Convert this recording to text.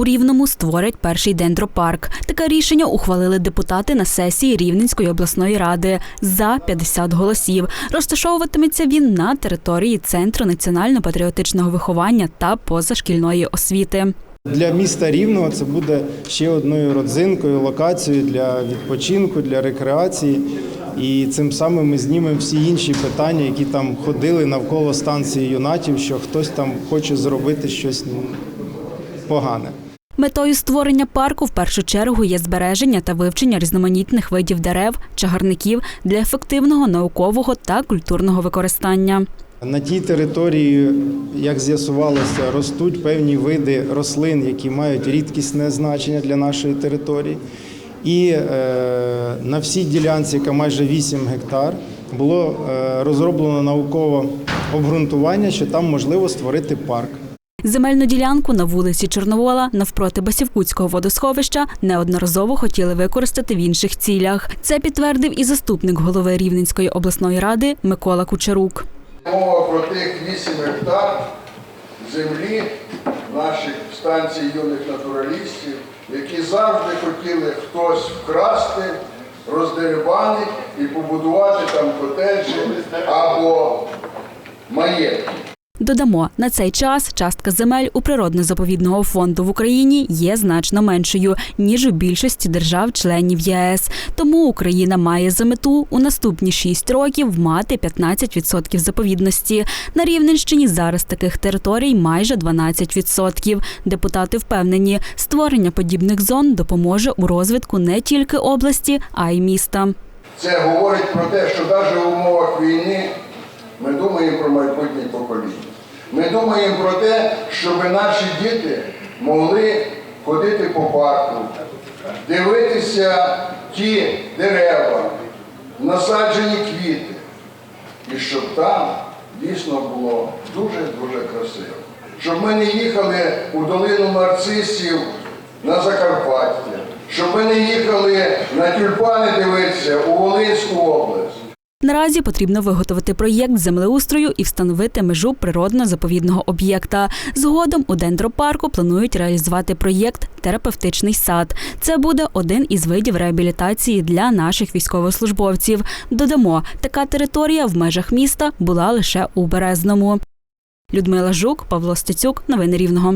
У Рівному створять перший дендропарк. Таке рішення ухвалили депутати на сесії Рівненської обласної ради за 50 голосів. Розташовуватиметься він на території Центру національно-патріотичного виховання та позашкільної освіти. Для міста Рівного це буде ще одною родзинкою, локацією для відпочинку, для рекреації. І цим самим ми знімемо всі інші питання, які там ходили навколо станції юнатів, що хтось там хоче зробити щось ну, погане. Метою створення парку в першу чергу є збереження та вивчення різноманітних видів дерев, чагарників для ефективного наукового та культурного використання. На тій території, як з'ясувалося, ростуть певні види рослин, які мають рідкісне значення для нашої території. І е, на всій ділянці, яка майже 8 гектар, було е, розроблено наукове обґрунтування, що там можливо створити парк. Земельну ділянку на вулиці Чорновола навпроти Басівкутського водосховища неодноразово хотіли використати в інших цілях. Це підтвердив і заступник голови Рівненської обласної ради Микола Кучерук. Мова про тих 8 гектар землі наших станцій юних натуралістів, які завжди хотіли хтось вкрасти, роздерибанити і побудувати там котеджі або маєтки. Додамо, на цей час частка земель у природно-заповідного фонду в Україні є значно меншою ніж у більшості держав-членів єС. Тому Україна має за мету у наступні 6 років мати 15% заповідності. На Рівненщині зараз таких територій майже 12%. Депутати впевнені, створення подібних зон допоможе у розвитку не тільки області, а й міста. Це говорить про те, що навіть в умовах війни думаємо про майбутнє покоління. Ми думаємо про те, щоб наші діти могли ходити по парку, дивитися ті дерева, насаджені квіти, і щоб там дійсно було дуже-дуже красиво. Щоб ми не їхали у долину нарцисів на Закарпаття, щоб ми не їхали на тюльпани дивитися у Волинську область. Наразі потрібно виготовити проєкт землеустрою і встановити межу природно-заповідного об'єкта. Згодом у дендропарку планують реалізувати проєкт Терапевтичний сад. Це буде один із видів реабілітації для наших військовослужбовців. Додамо, така територія в межах міста була лише у Березному. Людмила Жук, Павло Стецюк. Новини Рівного.